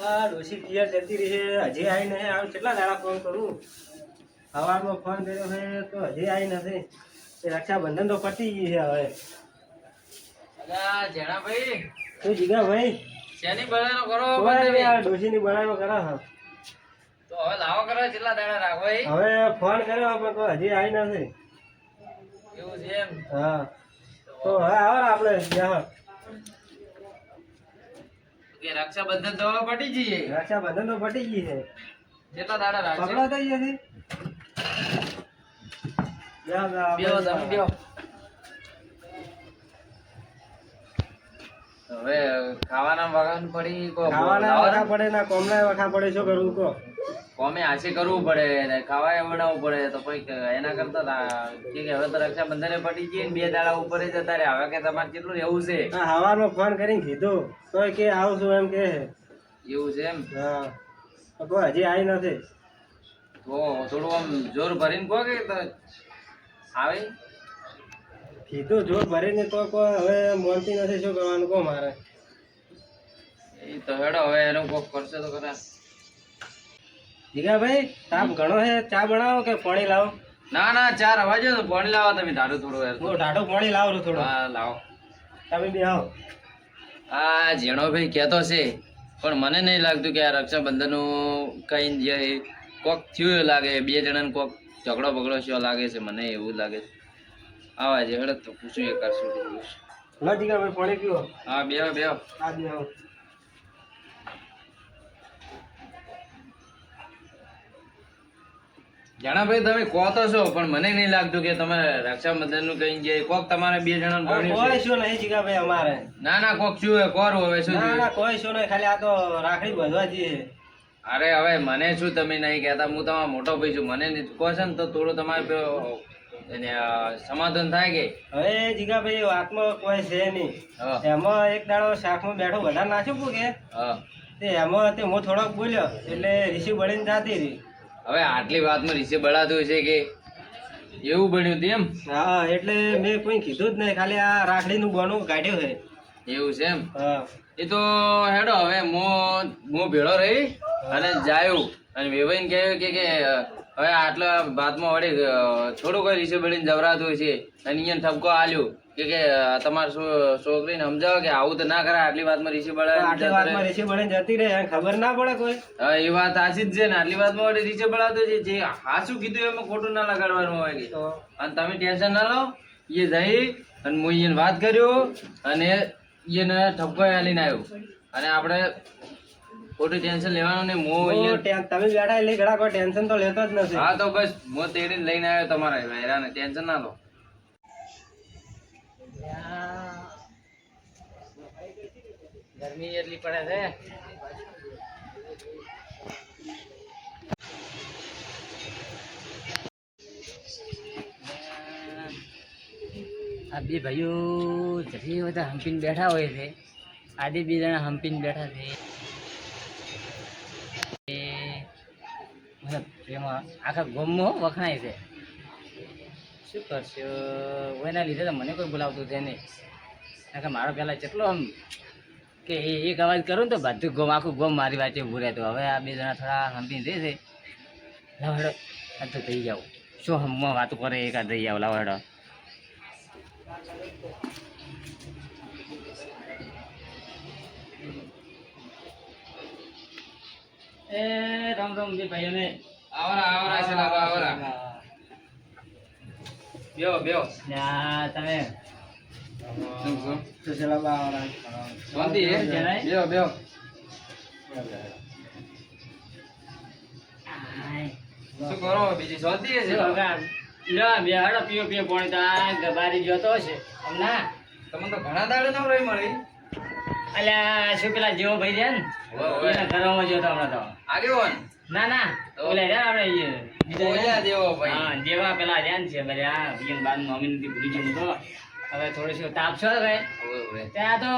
આ ડોશી પિયર જતી રહી છે. હજી આવી નહીં આવે કેટલા દાડા ફોન કરું? સવારમાં ફોન કર્યો છે તો હજી આવી નથી. એ રક્ષાબંધન તો પતી ગઈ છે હવે. અલા, જેણાભાઈ, શું જીગા ભાઈ શેની બળાનો કરો બનાવો કરો તો હવે લાવો કરો કેટલા દાડા રાખો? હવે ફોન કર્યો પણ તો હજી આવી નથી. એવું છે એમ? હા. તો હવે આવો આપણે જ્યાં કે રક્ષાબંધન તો હવે પટી જઈએ. રક્ષાબંધન તો પટી ગઈ છે. કેટલા દાડા રાખશે? પકડા થઈ જશે બેહો આપણે તમે બેહો. હવે ખાવાના વગર પડી કો ખાવાના વખા પડે ના કોમના વખા પડે શું કરવું કો? કોમે આશે કરવું પડે ને ખાવાય બનાવવું પડે તો કોઈ એના કરતા તા- કે હવે તો રક્ષાબંધને પડી ગઈ ને બે દાડા ઉપર જ રહ્યા હવે કે તમારે કેટલું રહેવું છે? હવાનો ફોન કરીને કીધું તોય કે આવું છું એમ કે. એવું છે એમ? હા તો હજી આવી નથી. તો થોડું આમ જોર ભરીને કહો કે તો આવે. કીધું જોર ભરીને તો કોઈ હવે મોનતી નથી શું કરવાનું? કહો મારે. એ તો હેડો હવે એનો કોક કરશે તો ખરા જીગાભાઈ તાપ ઘણો છે. ચા બનાવો કે પાણી લાવો? ના ના ચાર અવાજો તો પાણી લાવો તમે ધાડું થોડું યાર. હું ઢાઢું પાણી લાવું છું થોડું. હા લાવો. તમે બી આવો. આ જેણોભાઈ કહેતો છે પણ મને નહીં લાગતું કે આ રક્ષાબંધનનું કઈ જે કોક થયું લાગે બે જણાને કોક ઝઘડો બગડો શો લાગે છે મને એવું લાગે છે. આવા જે હેડો તો પૂછું એ કરશું લો જીગાભાઈ પડે ગયો હા બેહો બેહો આવો. જણાભાઈ તમે કહો તો છો પણ મને નહીં લાગતું કે તમે રક્ષાબંધનનું કઈ જાય કોક તમારે બે જણા ભણ્યું કોઈ શું નહીં જીગાભાઈ અમારે. ના ના કોક શું હે કોર હવે શું ના ના કોઈ શું નહીં ખાલી આ તો રાખડી બધવા જઈએ અરે હવે મને શું તમે નહીં કહેતા હું તમારો મોટો ભાઈ છું મને નહીં કહો છો ને તો થોડું તમારે પેલું એને અ, સમાધાન થાય કે? હવે જીગાભાઈ વાતમાં કોઈ છે નહીં. એમાં એક દાડો શાકમાં બેઠો બધા નાખ્યું કે? હા. તે એમાં તે હું થોડોક બોલ્યો એટલે ઋષિ બળીને જાતી રહી. હવે આટલી વાતમાં ઋષિ બળાતું છે કે? એવું બન્યું હતું એમ? હા એટલે મેં કોઈ કીધું જ નહીં. ખાલી આ રાખડીનું બોનું કાઢ્યું છે. એવું છે એમ? હા. એ તો હેડો હવે મો મો ભેળો રહી અને જાયું. અને વેવાઈને કહ્યું કે કે હવે આટલા ભાતમાં વળી અ, કઈ રીસે બળીને જવરાતું છે. અને અહીંયા ઠપકો આલ્યો કે કે તમારે છોકરીને સમજાવો કે આવું તો ના કરાય આટલી વાતમાં રીસે તો આટલી વાતમાં બળાય ઋષિ બળીને જતી રહે ખબર ના પડે કોઈ. હા એ વાત સાચી જ છે ને. આટલી વાતમાં વળી રીસે બળાતું છે જે હાસું કીધું એમાં ખોટું ના લગાડવાનું હોય કે. અને તમે ટેન્શન ના લો એ જઈ અને હું એને વાત કર્યો અને એને ઠપકો આલીને આવ્યો અને આપણે ખોટું ટેન્શન લેવાનું ને ટેન- તમે બેઠા એટલે ઘણા કોઈ ટેન્શન તો લેતો જ નથી. હા તો બસ મો તેડીને લઈને આવ્યો તમારા વાયરાને ટેન્શન ના લો. ગરમી એટલી પડે છે. આ બે ભાઈઓ જતી બધા હંપીને બેઠા હોય છે. આજે બે જણા હંપીને બેઠા છે એ મતલબ એમાં આખા ગમમાં વખણાય છે. શું કરશો? એના લીધે તો મને કોઈ બોલાવતું છે નહીં. કારણ મારો પહેલાં કેટલો આમ કે એક અવાજ કરું ને તો બધું ગોમ, આખું ગોમ મારી વાંચે ઊભું રહેતું. હવે આ બે જણા થોડા હંપીને દે છે. લવાડો આ તો થઈ જાવ શું હમમાં વાતો કરે એક આ થઈ જાવ લાવ એ રામ રામ બે ભાઈઓને આવરા આવરા છે લાગો આવરા બેહો બેહો. ના તમે તો ચલા બા આવરા. શાંતિ હે? બેહો બેહો. શું કરો? બીજી શાંતિ હે? છે ના તમને તો ઘણા દાડે નવ રહી મળી. અલ્યા શું પેલા જેવો ભાઈ છે ને. એના ઘરોમાં જોતો હમણાં તો. આગેવાન? ના ના? ઓલા આપણે બીજા જેવો ભાઈ. હા જેવા પેલા ને છે બધા. આ વિજયન બાદ મમ્મી નથી ભૂલી ગયું તો હવે થોડી શું તાપ છો હવે. ત્યાં તો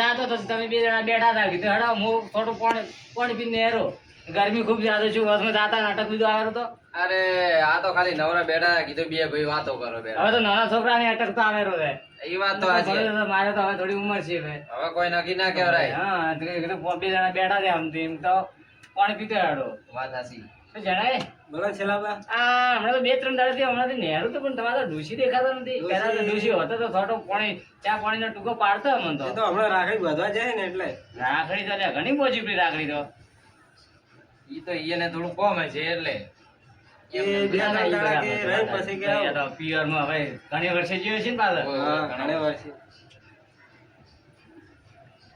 જાતો તો તમે બે જણા બેઠા હતા. કીધું હેડો હું થોડું પાણી પાણી પીને હેરો. ગરમી ખૂબ જ્યાદા છું બસમાં જાતા નાટક બીજું આવ્યો તો? અરે આ તો ખાલી નવરા બેઠા કીધું બે ભાઈ વાતો કરો બે. હવે તો નાના છોકરાને અટક તો આવેલો છે. એ વાત તો આજે મારે તો હવે થોડી ઉંમર છે હવે. હવે કોઈ નક્કી ના કહેવાય. હા તો કીધું બે જણા બેઠા છે આમ તો એમ તો પાણી પીતો હેડો. વાત હાસી જણાય. બોલો છેલ્લા આ હમણાં તો બે ત્રણ દાડાથી હમણાંથી નહેરું તો પણ તમારે તો ડૂસી દેખાતો નથી. પહેલા તો ડૂસી હતો તો થોડો પાણી ચા પાણીનો ટૂંકો પાડતો અમને તો તો હમણાં રાખડી વધવા જાય ને એટલે. રાખડી તો ઘણી મોજી પડી રાખડી તો. એ તો એને થોડું કોમ છે એટલે.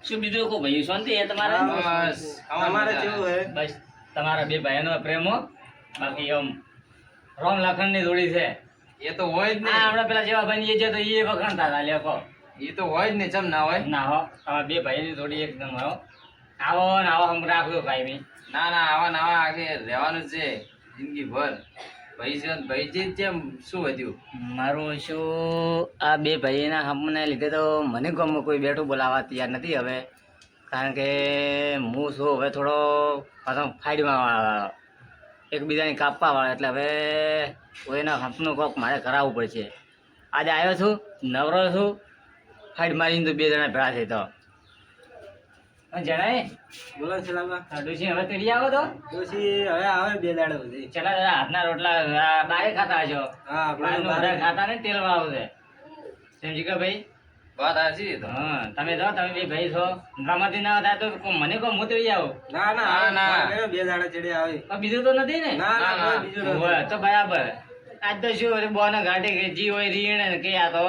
શું બીજું ભાઈ શાંતિ તમારે? કેવું હે બસ. તમારા બે ભાઈઓનો પ્રેમ બાકી આમ રોમ લખનની જોડી છે. એ તો હોય જ નહીં ને હમણાં પેલા જેવા ભાઈ એ છે તો એ વખણતા હતા લેખો એ તો હોય જ નહીં ચમ ના હોય? ના હો તમારા બે ભાઈની જોડી એકદમ હો. આવો ને આવો હમ રાખજો ભાઈ ના ના આવા ના આવા આગે રહેવાનું જ છે. જિંદગી ભર ભાઈ છે ને ભાઈ થી જ જેમ શું વધ્યું? મારું શું આ બે ભાઈના હમને લીધે તો મને ગમે કોઈ બેઠું બોલાવવા તૈયાર નથી હવે. કારણ કે હું છું હવે થોડો પાછો વાળો એકબીજાને કાપવા વાળો એટલે હવે કોઈના હંપનું કોક મારે કરાવવું પડશે. આજે આવ્યો છું, નવરો છું, ફાઈડ મારીને તો બે જણા ભેળા થઈ તો જણાય બોલો છેલ્લા ડુસી હવે તેડી આવો તો? પછી હવે આવે બે દાડો સુધી ચલા દાદા હાથના રોટલા બારે ખાતા છો હા બધા ખાતા ને તેલ વાળું છે સમજી ગયા ભાઈ. વાત હાચી તો. હા તમે જો તમે બે ભાઈ છો. રમતી ના થાય તો મને કહો હું તેડી આવો. ના ના ના, ના. બે દાડા ચડી આવે. બીજું તો નથી ને? ના ના. બીજું હોય તો બરાબર. આજ તો શું બો ને ઘાટે કે જી હોય રીણ ને કે આ તો.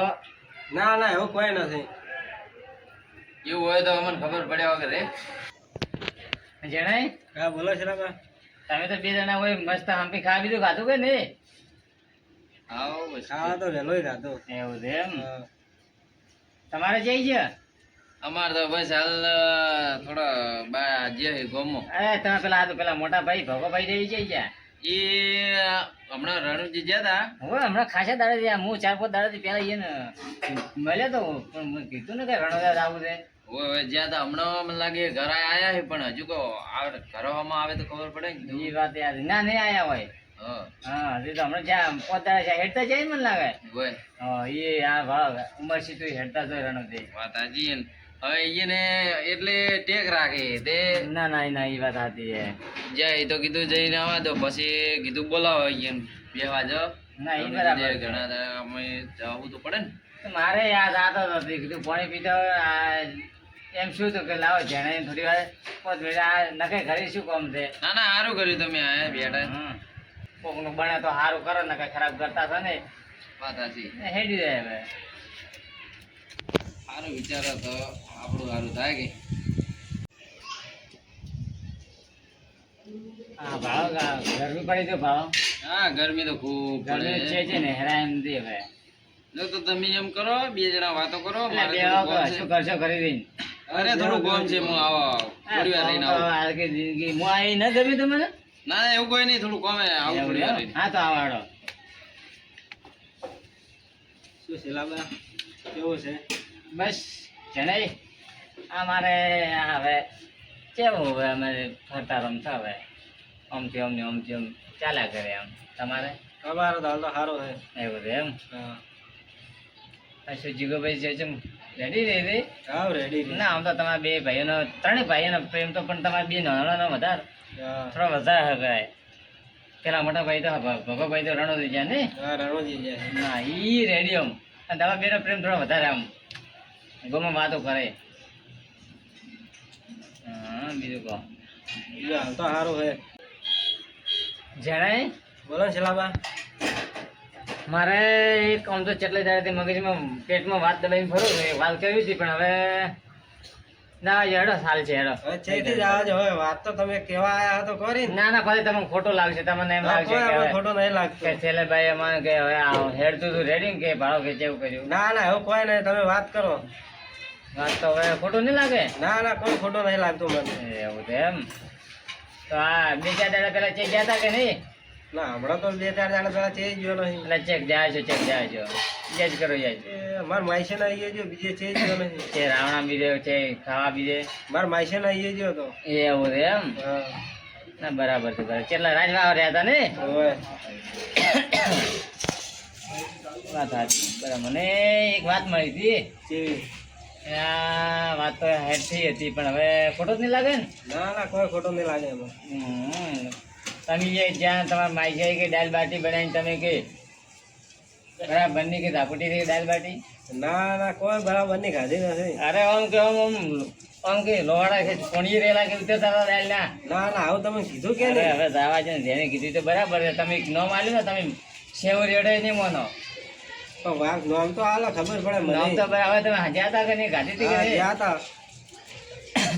ના ના એવું કોઈ નથી. એવું હોય તો અમને ખબર પડ્યા વગર જણાય? હા બોલો છેલ્લા તમે તો બે જણા હોય મસ્ત હાંપી ખા બીજું ખાધું કે નહીં? આવો બસ. ખાવા તો એવું છે એમ? તમારે જઈ છે અમારે તો બસ હાલ થોડા બા જે ગોમો. એ તમે પેલા આ તો પેલા મોટા ભાઈ ભગો ભાઈ જઈ જઈ ગયા એ હમણાં રણુજી ગયા હતા હવે હમણાં ખાસા દાડા હું ચાર પાંચ દાડા પેલા એને મળ્યો તો પણ મેં કીધું ને કે રણોદા આવું છે. જ્યાં તા હમણાં મને લાગે ઘરે આયા છે પણ હજુ કહો આવે કરવામાં આવે તો ખબર પડે ને એ વાત યાદ ના નહીં આયા હોય. હા. હા હજી તો હમણાં જ્યાં પોતા છે હેડતા જાય મને લાગે. એ આ ભાવ ઉંમર સીધું હેડતા જોઈ રણોદે વાત હાચી હવે એને એટલે ટેક રાખે તે ના ના ના એ વાત હતી જાય તો કીધું જઈને આવવા દો પછી કીધું બોલાવો અહીંયા બેવા જો ના એ બરાબર ઘણા અમે જવું તો પડે ને. મારે યાદ આતો નથી કીધું પાણી પીતો આ એમ શું હતું કે લાવો જેણે થોડી વાર પાંચ મિનિટ આ ઘરે શું કામ છે? ના ના સારું કર્યું તમે આયા બેટા. કોકનું બને તો સારું કરો ને કઈ ખરાબ કરતા હતા ને. વાત સાચી. હેડી જાય હવે. સારું વિચારો તો આપણું સારું થાય કે. હા ભાવ ગરમી પડી તો ભાવ. હા ગરમી તો ખૂબ ગરમી છે છે ને હેરાન નથી હવે. તો તમે એમ કરો બે જણા વાતો કરો છે. શું કરશો કરી દઈને અરે થોડું કોમ છે હું આવો થોડી વાર રહીને આવું. આ કે જિંદગી. હું આઈ ન ગમે તમને? ના ના એવું કોઈ નહીં થોડું કોમે આવું થોડી વાર હા તો આવાડો શું છેલ્લા કેવું છે? બસ જણાય. આ મારે હવે કેવું હવે અમારે ફરતા રમતા હવે? આમથી આમ ને આમથી આમ ચાલ્યા કરે એમ. તમારે? અમારો દાલ તો સારો છે. એવું છે એમ? હા. શું જીગોભાઈ છે ચમ રેડી હા રેડી. ના આમ તો તમારા બે ભાઈઓનો ત્રણેય ભાઈઓનો પ્રેમ તો પણ તમારા બે નાનો વધારે. થોડો વધારે હગાય. પેલા મોટા ભાઈ તો ભગોભાઈ તો રણો થઈ જાય ને રણો થઈ જાય ના ઈ રેડી આમ. અને તમારા બેનો પ્રેમ થોડો વધારે આમ. ગોમાં વાતો કરે. હા બીજું કહો. બીજું હાલ તો સારું છે. જણાય બોલો છેલ્લા છેલ્લા મારે એક આમ તો ચટલે દાડેથી મગજમાં પેટમાં વાત દબાઈને ફરું છું. વાત કરવી હતી પણ હવે ના હેડો સાલ છે હેડો. છેથી જ આવજો હવે વાત તો તમે કેવા આયા તો કરી ને. ના ભાઈ તમને ખોટો લાગશે તમને એમ લાગશે કે ખોટો નહીં લાગતો. કે છેલ્લે ભાઈ અમારે કે હવે આ હેડતું તું રેડી કે ભાડો કે જેવું કર્યું. ના ના એવું કોઈ નહીં તમે વાત કરો. વાત તો હવે ખોટું નહીં લાગે? ના ના કોઈ ખોટો નહીં લાગતો મને. એવું છે એમ. તો આ બીજા દાડા પેલા ચેક ગયા હતા કે નહીં? ના હમણાં તો બે ચાર દાડા પેલા ચેજ ગયો નહીં એટલે ચેક જાય છે ચેક જાય છે. યાદ કરો યાદ છે. માર માઈસે ના આવી ગયો બીજે ચેજ ગયો નહીં છે રાવણા બીજે છે ખાવા બીજે. માર માઈસે ના આવી ગયો તો. એવું છે એમ? હા. ના બરાબર છે બરાબર. કેટલા રાજવા રહ્યા હતા ને? વાત સાચી બરાબર. મને એક વાત મળી હતી. વાત તો હેઠી હતી પણ હવે ખોટો જ નહીં લાગે ને? ના ના કોઈ ખોટો નહીં લાગે એમાં. તમે જે જ્યાં તમારા માઈ જાય કે દાલ બાટી બનાવીને તમે કે બરાબરની કે ધાપટી થઈ દાલ બાટી? ના ના કોઈ બરાબરની ખાધી નથી. અરે આમ કે આમ આમ કે લોહાડા છે કોણીએ રેલા કે ઉતર તારા દાલ ના ના ના આવું તમે કીધું કે નહીં? હવે દાવા છે ને જેને કીધું તો બરાબર છે. તમે ન માલ્યું ને તમે સેવ રેડે નહીં મોનો. નામ તો આલા ખબર પડે નામ તો બરાબર તમે હાજ્યા હતા કે નહીં? ગાડી હતી કે હા, નહીં? ગયા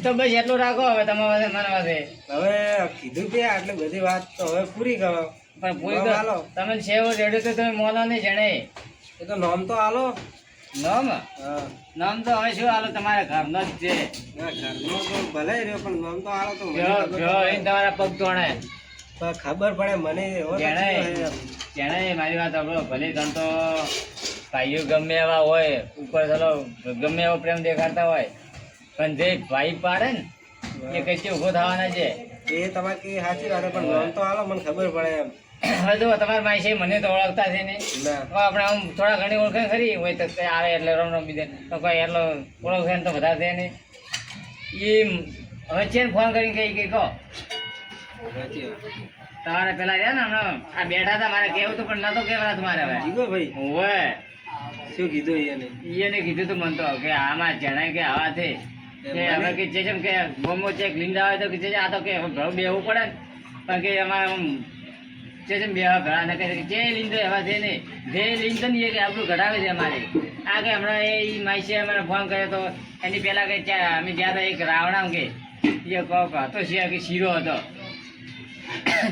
તા બસ એટલું રાખો હવે તમારા પાસે મારા પાસે. હવે કીધું કે આટલી બધી વાત તો હવે પૂરી કરો. પણ પૂરી તો હાલો. તમે સેવ રેડ્યો તો તમે મોનો નહીં જણે એ તો નામ તો હાલો નામ? નામ તો હવે શું હાલો તમારા ઘરનો જ છે. ઘરનો તો ભલે રહ્યો પણ નામ તો હાલો તો. તમારા પગ તોણે ખબર પડે મને જેણે મારી વાત આપણો ભલે તમ તો ભાઈઓ ગમે એવા હોય ઉપર ચલો ગમે એવો પ્રેમ દેખાડતા હોય. પણ જે ભાઈ પાડે ને એ કઈ ઊભો થવાના છે. એ તમારી કઈ સાચી વાત પણ લોન તો હાલો મને ખબર પડે એમ. હવે જો તમારા ભાઈ છે મને તો ઓળખતા છે ને. ના આપણે આમ થોડા ઘણી ઓળખે ખરી હોય તો આવે એટલે રમ રમી દે. તો કોઈ એટલો ઓળખે ને તો વધારે છે ને એ હવે છે ને ફોન કરીને કઈ કઈ કહો. તમારે પેલા રહ્યા ને હમણાં આ બેઠા હતા મારે કેવું હતું પણ નતો કેવડા તમારે હવે. ભાઈ? હોય શું કીધું એને એને કીધું તું મને તો કે આમાં જણાય કે આવા છે. કે હવે કે જે જેમ કે છે એક લીંડા હોય તો કે જે આ તો કે ઘણું બેવું પડે ને. પણ કે અમારે આમ જે જેમ બેવા ઘડા ને કે જે લીંડો એવા છે ને જે લીંડો ને એ કે આપણું ઘડાવે છે અમારે. આ કે હમણાં એ ઈ અમારે ફોન કર્યો તો એની પહેલાં કે ત્યાં અમે ગયા હતા એક રાવણા કે એ કહો હતો શિયા કે શીરો હતો.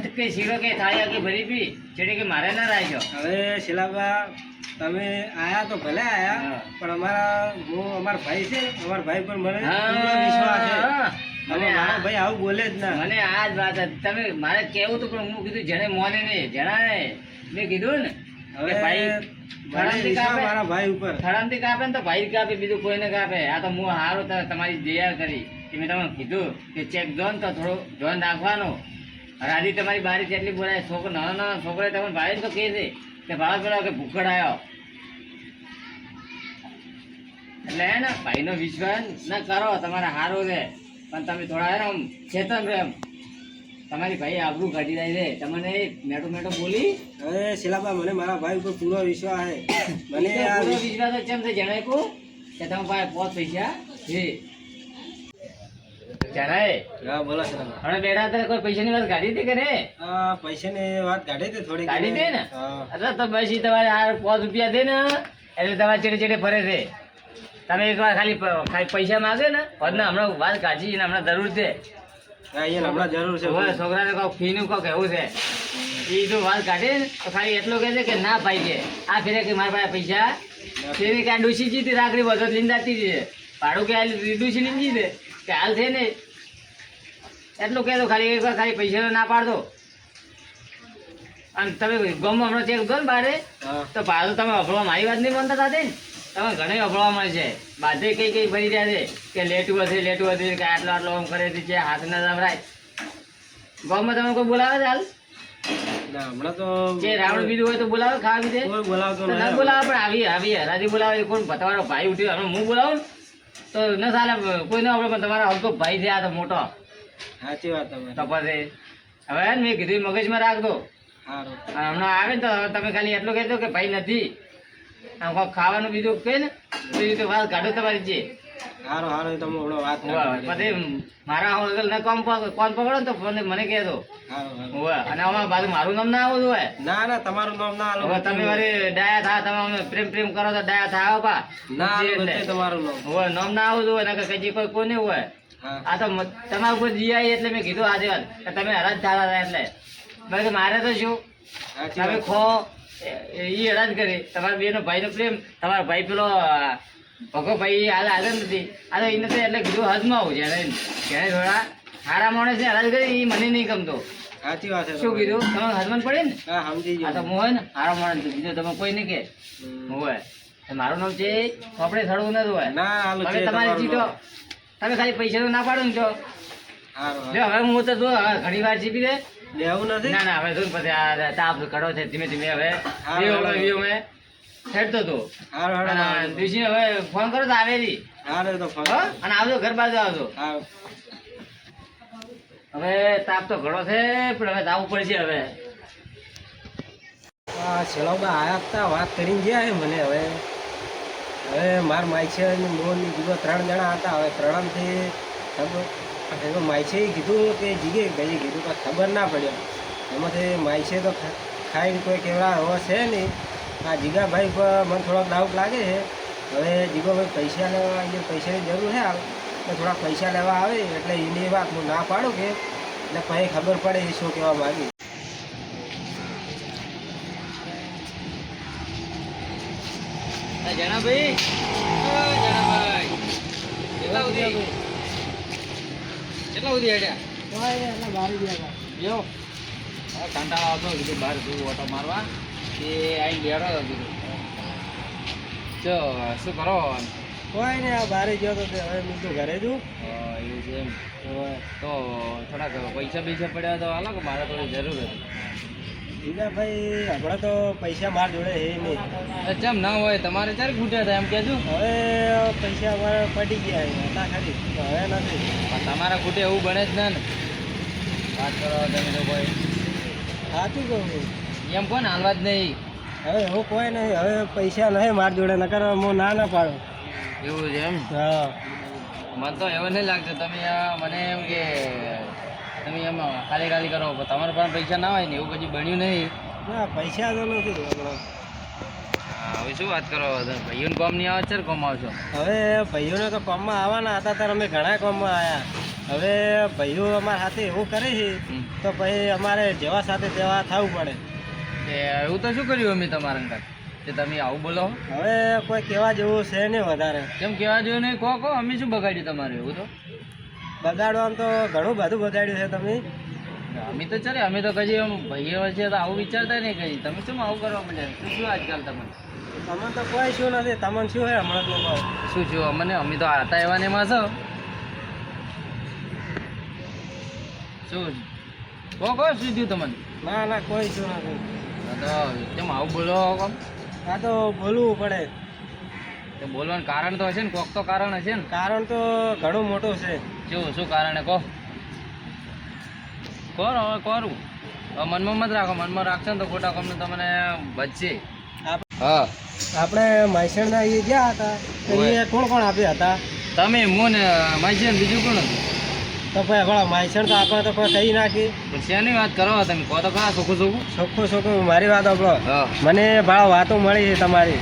તો કે શીરો કે થાય કે ભરી પી છેડે કે મારે ના રાખ્યો. હવે શિલાબા તમે આયા તો ભલે આયા પણ અમારા હું અમારા ભાઈ છે અમારા ભાઈ પર મને વિશ્વાસ છે. અને મારા ભાઈ આવું બોલે જ ના. મને આ જ વાત તમે મારે કેવું હતું પણ હું કીધું જેને મોને નહીં જણાય મેં કીધું ને હવે ભાઈ મારા ભાઈ ઉપર. થળામથી કાપે ને તો ભાઈ કાપે બીજું કોઈને કાપે. આ તો હું હારું તમારી દયા કરી. કે મેં તમને કીધું કે ચેક દો ને તો થોડો ધ્યાન રાખવાનો. રાજી તમારી બારી જેટલી બોલાય છોકરો નાના નાના છોકરા તમને ભાઈ તો કહે છે. કે ભાવ કે ભૂખડ આવ્યો એટલે હે ને ભાઈનો વિશ્વાસ ના કરો તમારે હારો છે. પણ તમે થોડા એમ ચેતન રહે એમ. તમારી ભાઈ આબરૂ કાઢી જાય છે તમને મેટો મેટો બોલી? હવે શિલાબા મને મારા ભાઈ ઉપર પૂરો વિશ્વાસ છે. મને પૂરો વિશ્વાસ કેમ છે જણાય કો કે તમે ભાઈ પોત પૈસા છે. જણાય હા બોલો હમણાં બેઠા હતા કોઈ પૈસાની વાત કાઢી હતી કે પૈસાની વાત કાઢી હતી થોડી કાઢી ને? અરે તો બસ ઈ તમારે આ પાંચ રૂપિયા દે ને એટલે તમારે ચેડે ચેડે ફરે છે. તમે એકવાર ખાલી ખાલી પૈસા માગે ને પછી હમણાં વાત કાઢી ને હમણાં જરૂર છે. હમણાં જરૂર છે. છોકરાને કહો ફીનું કહો કેવું છે. એ જો વાત કાઢે ને તો ખાલી એટલું કહે છે કે ના પાઈ કે આ ફેરે કે મારા પાસે પૈસા. તેની કાંઈ આ ડૂસી જીતી રાખડી બધો લીંદાતી છે. ભાડું કે હાલ ડૂસી લીંદી દે કે હાલ છે ને એટલું કહેતો ખાલી એકવાર ખાલી પૈસા ના પાડતો. અને તમે ગમો હમણાં ચેક દો ને બારે તો પાછો તમે અફળવા મારી વાત નહીં બનતા સાથે ને? તમે ઘણી અફળવા મળે છે. બાધે કઈ કઈ ભરી રહ્યા છે કે લેટું હશે લેટું હશે કે આટલો આટલો આમ કરે છે હાથ ના સંભળાય. ગામમાં તમે કોઈ બોલાવે હાલ? હમણાં તો જે રાવણ બીજું હોય તો બોલાવે ખાવા બીજે તો ના બોલાવે પણ આવી આવી હરાજી બોલાવે કોણ તમારો ભાઈ ઉઠ્યો હમણાં હું બોલાવું? તો ન ચાલે કોઈ ન આપણે પણ તમારો હલકો ભાઈ છે આ તો મોટો. સાચી વાત તો પછી હવે મેં કીધું મગજમાં રાખજો. હમણાં આવે ને તો તમે ખાલી એટલું કહેજો કે ભાઈ નથી. આમ કોઈ ખાવાનું બીજું કહે ને તો એ રીતે વાત કાઢો તમારી જે. સારું સારું તમે હમણાં વાત પછી મારા હોટલ ને કોમ કોણ પકડો તો મને મને સારું સારું અને આમાં બાજુ મારું નામ ના આવું હોય. ના ના તમારું નામ ના આલો. તમે મારી ડાયા થા તમે અમે પ્રેમ પ્રેમ કરો તો ડાયા થા આવો પા. ના તમારું નામ. નામ ના આવું હોય ને કઈ કોઈ કોને હોય. આ તો મ- તમારા ઉપર જીઆઈ એટલે મેં કીધું આજે કે તમે હરાજ થતા હતા એટલે. બાકી મારે તો શું? તમે ખો. એ હરાજ કરી. તમારા બેનો ભાઈનો પ્રેમ. તમારો ભાઈ પેલો ભગો ભાઈ હાલ હાજર નથી. આ તો એને તો એટલે કીધું હદમાં આવું જ્યારે જ્યારે થોડા સારા માણસ હરાજ કરી એ મને નહીં ગમતો. સાચી વાત શું કીધું? તમે હસબન્ડ પડે ને? હા સમજી આ તો હું હોય ને સારો માણસ બીજો તમે કોઈ નહીં કે. હું હોય મારું નામ છે આપણે થડવું નથી હોય. ના તમારી નામ. તમે ખાલી પૈસા તો ના પાડો ને જો. હવે હું તો જો ઘણી વાર જીપી દે લેવું નથી? ના ના હવે જો પછી આ તાપ કડો છે ધીમે ધીમે હવે. વિયો મેં ખેડતો તો. દિવસી હવે ફોન કરો તો આવેલી. તો? અને આવજો ઘર બાજુ આવજો. હવે તાપ તો ઘણો છે પણ હવે જવું પડશે હવે. આ શેલોબા આયા હતા વાત કરીને ગયા મને હવે. હવે માર માયછે અને મોહનની ત્રણ જણા હતા. હવે ત્રણથી એમાં માયછે કીધું કે જીગે. ભાઈ કીધું પણ ખબર ના પડ્યો એમાંથી માયછે તો ખાઈને કોઈ કેવડા હવે છે નહીં. આ જીગાભાઈ પર મને થોડોક ડાઉટ લાગે છે. હવે જીગોભાઈ પૈસા લેવા એ પૈસાની જરૂર છે. તો થોડા પૈસા લેવા આવે. એટલે એની વાત હું ના પાડું કે એટલે પછી ખબર પડે એ શું કહેવા માગી. જણાભાઈ જણાભાઈ કેટલા સુધી કેટલા સુધી હેડ્યા જો કંટાળો આવતો કીધું બહાર જવું ઓટો મારવા. એ આઈ બેડો હતો કીધું. ચો શું કરો? કોઈ ને આ બારે ગયો તો તે હવે હું તો ઘરે છું. એવું છે એમ. તો થોડાક પૈસા પૈસા પડ્યા તો હાલો કે મારે થોડી જરૂર હતી. બીજા ભાઈ હમણાં તો પૈસા માર જોડે હે નહીં. ચમ ના હોય તમારે ચાર ખૂટ્યા હતા એમ કહેજો. હવે પૈસા અમારે પડી ગયા હતા ખરી તો હવે નથી. પણ તમારા ખૂટે એવું બને જ ના ને. વાત કરો તમે તો કોઈ સાચું કહું એમ કોણ હાલવા જ નહીં. હવે હું કોઈ નહીં હવે પૈસા નહીં માર જોડે નકર હું ના ના પાડું. એવું છે એમ? હા. મને તો એવું નહીં લાગતું તમે આ મને એમ કે તમે એમ ખાલી ખાલી કરો પણ પૈસા ના હોય ને એવું કદી બન્યું નહીં. ના પૈસા તો નથી હવે શું વાત કરો? ભાઈઓને કોમ નહીં આવે છે કોમ આવશો હવે ભાઈઓને તો કોમમાં આવવાના હતા ત્યારે અમે ઘણા કોમમાં આવ્યા હવે ભાઈઓ અમારા સાથે એવું કરે છે તો પછી અમારે જેવા સાથે તેવા થવું પડે. એવું તો શું કર્યું અમે તમારા અંદર કે તમે આવું બોલો? હવે કોઈ કહેવા જેવું છે નહીં વધારે. કેમ કહેવા જેવું નહીં? કહો કહો અમે શું બગાડ્યું તમારે એવું તો? બગાડવાનું તો ઘણું બધું બગાડ્યું છે તમે. અમે તો ચાલે અમે તો કદી એમ ભાઈઓ વચ્ચે તો આવું વિચારતા નહીં કઈ તમે શું આવું કરવા માંડ્યા? શું શું આજકાલ તમે તમને તો કોઈ શું નથી તમને શું હોય હમણાં લોકો શું છું અમને અમે તો હતા એવા ને એમાં છો. શું? કહો કહો શું થયું તમને? ના ના કોઈ શું નથી. તો કેમ આવું બોલો કોમ આ તો બોલવું પડે. તે બોલવાનું કારણ તો હશે ને કોક તો કારણ હશે ને. કારણ તો ઘણું મોટું છે. શું શું કારણે કહો? કોણ હવે કોરું? મનમાં મત રાખો મનમાં રાખશો ને તો ખોટા કોમને તમને બચશે. હા. આપણે મહેસાણા એ ગયા હતા તો એ કોણ કોણ આપ્યા હતા? તમે હું ને મારી બીજું કોણ હતું? તો ભાઈ હમણાં મહેસાણ તો આપણે તો કોઈ કહી નાખી. પણ શેની વાત કરો તમે? કહો તો ખરા સોખું સોખું. ચોખ્ખું ચોખ્ખું મારી વાત આપણો મને ભાવ વાતો મળી છે તમારી.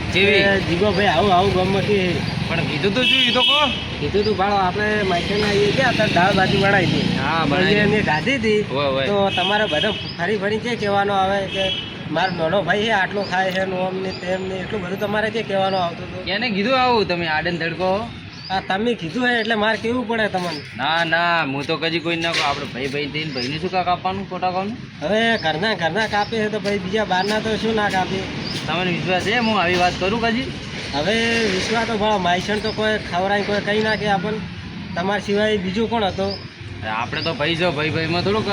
જીગો ભાઈ આવું આવું ગમતી પણ કીધું તો શું તો કહો કીધું તું ભાડો આપણે મહેસાણા એ ગયા હતા દાળ ભાજી બનાવી હતી. હા પછી એમને ખાધી હતી. તો તમારે બધા ફરી ફરી કે કહેવાનો આવે કે મારો નાનો ભાઈ છે આટલું ખાય છે નો અમને તેમ ને એટલું બધું તમારે કે કહેવાનું આવતું હતું. એને કીધું આવું તમે આડન ધડકો? આ તમે કીધું હે એટલે મારે કેવું પડે તમને? ના ના હું તો કદી કોઈ ના આપણે ભાઈ ભાઈ થઈને ભાઈને શું કા કાપવાનું ખોટા કાપવાનું હવે ઘરના ઘરના કાપે છે તો ભાઈ બીજા બહારના તો શું ના કાપે? તમને વિશ્વાસ છે હું આવી વાત કરું કદી? હવે વિશ્વા તો ભાવ માયસણ તો કોઈ ખવડાય કોઈ કહી નાખે આપણને તમારા સિવાય બીજું કોણ હતો? આપણે તો ભાઈ જો ભાઈ ભાઈમાં થોડુંક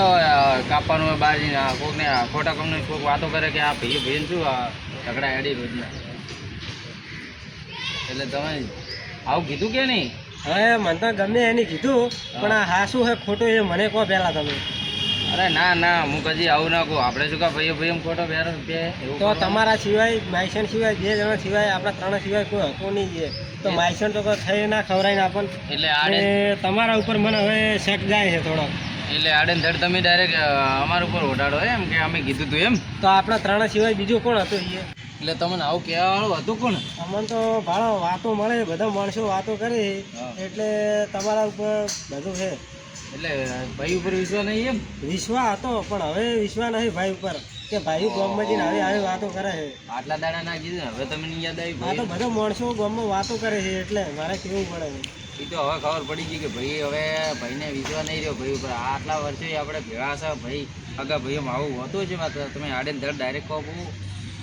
કાપવાનું જઈને કોકને ખોટા કામને કોઈક વાતો કરે કે આ ભાઈ ભાઈ શું ઝઘડા હેડી રોજના એટલે તમે આવું કીધું કે નહીં? હવે મને તો ગમે એની કીધું પણ આ હા શું છે ખોટું એ મને કહો પહેલાં તમે. અરે ના ના હું કદી આવું ના કહું. આપણે શું કા ભાઈઓ ભાઈ ખોટો બેર તો તમારા સિવાય માયસન સિવાય બે જણા સિવાય આપણા ત્રણ સિવાય કોઈ હતું નહીં છે તો માયસન તો થઈ ના ખવડાય ને આપણને એટલે આડે તમારા ઉપર મને હવે શક જાય છે થોડો એટલે આડે ધડ તમે ડાયરેક્ટ અમારા ઉપર ઓઢાડો એમ કે અમે કીધું તું એમ. તો આપણા ત્રણ સિવાય બીજું કોણ હતું એ એટલે તમને આવું કહેવાવાળું હતું કોણ? અમને તો ભાડો વાતો મળે બધા માણસો વાતો કરે. એટલે તમારા ઉપર બધું છે. એટલે ભાઈ ઉપર વિશ્વાસ નહીં એમ? વિશ્વા હતો પણ હવે વિશ્વા નહીં ભાઈ ઉપર. કે ભાઈ ગામમાં જઈને આવી આવી વાતો કરે છે. આટલા દાડા ના કીધું હવે તમને નહીં યાદ આવી આ તો ભાઈ. બધા માણસો ગામમાં વાતો કરે છે એટલે મારે કેવું પડે એ તો હવે ખબર પડી ગઈ કે ભાઈ હવે ભાઈને વિશ્વાસ નહીં રહ્યો ભાઈ ઉપર. આટલા વર્ષે આપણે ભેળા છે ભાઈ. આગા ભાઈઓ આવું હોતું છે માત્ર તમે આડે ધડ ડાયરેક્ટ કહો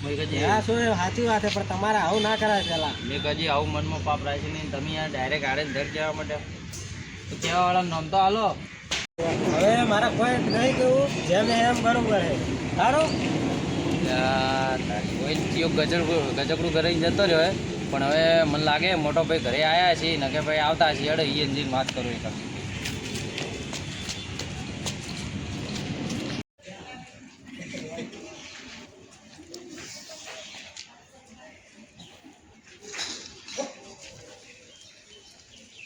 હા શું સાચી વાત છે પણ તમારે આવું ના કરાય પેલા મેં કદી આવું મનમાં પાપ રાખી નહીં. તમે યાર ડાયરેક્ટ આડે ધડ જવા માટે તો વાળા નામ તો હાલો હવે મારા કોઈ નહીં કેવું જેમ એમ બરોબર સારું? કોઈ ગજર ગજકડું ઘરે જતો રહ્યો. પણ હવે મને લાગે મોટો ભાઈ ઘરે આવ્યા છીએ ને કે ભાઈ આવતા છીએ. ઈ જઈને વાત કરું એક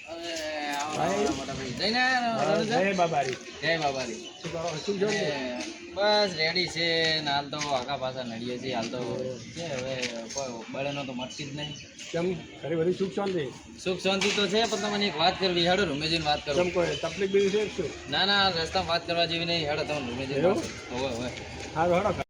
હવે આવો, મોટા ભાઈ. જઈને આયા ને, જય બાબારી. જય બાબારી. શું કરો? શું જો બસ રેડી છે ને હાલ તો આખા પાછા નડીએ છીએ. હાલ તો છે હવે બળેનો તો મળતી જ નહીં. કેમ? ઘરે બધી સુખ શાંતિ? સુખ શાંતિ તો છે પણ તમને એક વાત કરવી હેડો રૂમેજીને વાત કરો. કોઈ તકલીફ બીજી છે શું? ના ના રસ્તામાં વાત કરવા જેવી નહીં હેડો તમે રૂમેજીને હવે હવે. સારું હડો.